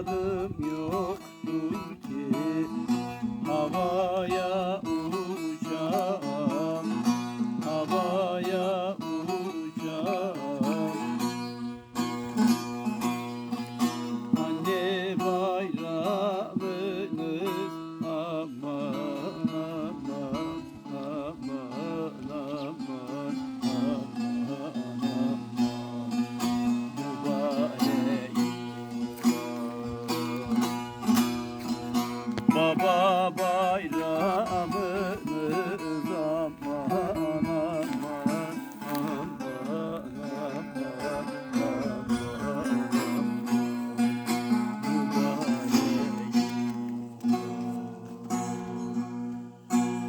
adım yok. Baba bayramını